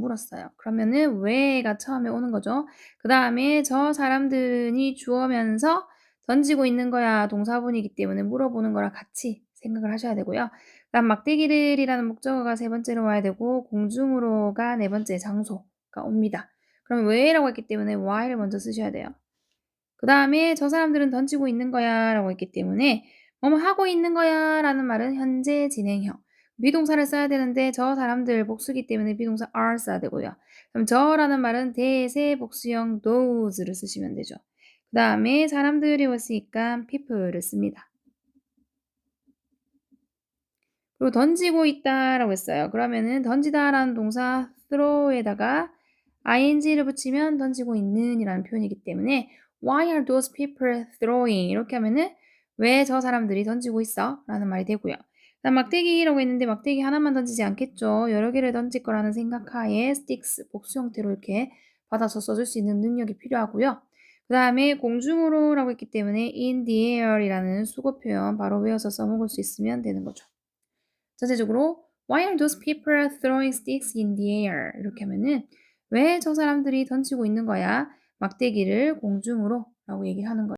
물었어요. 그러면은 where가 처음에 오는 거죠. 그 다음에 저 사람들이 주어면서 던지고 있는 거야 동사분이기 때문에 물어보는 거랑 같이 생각을 하셔야 되고요. 그다음 막대기들이라는 목적어가 세 번째로 와야 되고 공중으로가 네 번째 장소가 옵니다. 그럼 where라고 했기 때문에 why를 먼저 쓰셔야 돼요. 그 다음에 저 사람들은 던지고 있는 거야 라고 했기 때문에 뭐뭐 하고 있는 거야 라는 말은 현재 진행형. 비동사를 써야 되는데 저 사람들 복수기 때문에 비동사 are 써야 되고요. 그럼 저라는 말은 대세 복수형 those를 쓰시면 되죠. 그 다음에 사람들이 왔으니까 people를 씁니다. 그리고 던지고 있다라고 했어요. 그러면은 던지다라는 동사 throw에다가 ing를 붙이면 던지고 있는 이라는 표현이기 때문에 why are those people throwing 이렇게 하면은 왜 저 사람들이 던지고 있어? 라는 말이 되고요. 그다음 막대기라고 했는데 막대기 하나만 던지지 않겠죠. 여러 개를 던질 거라는 생각하에 sticks 복수 형태로 이렇게 받아서 써줄 수 있는 능력이 필요하고요. 그 다음에 공중으로 라고 했기 때문에 in the air 이라는 수거 표현 바로 외워서 써먹을 수 있으면 되는 거죠. 전체적으로 Why are those people throwing sticks in the air? 이렇게 하면은 왜 저 사람들이 던지고 있는 거야? 막대기를 공중으로 라고 얘기를 하는 거예요.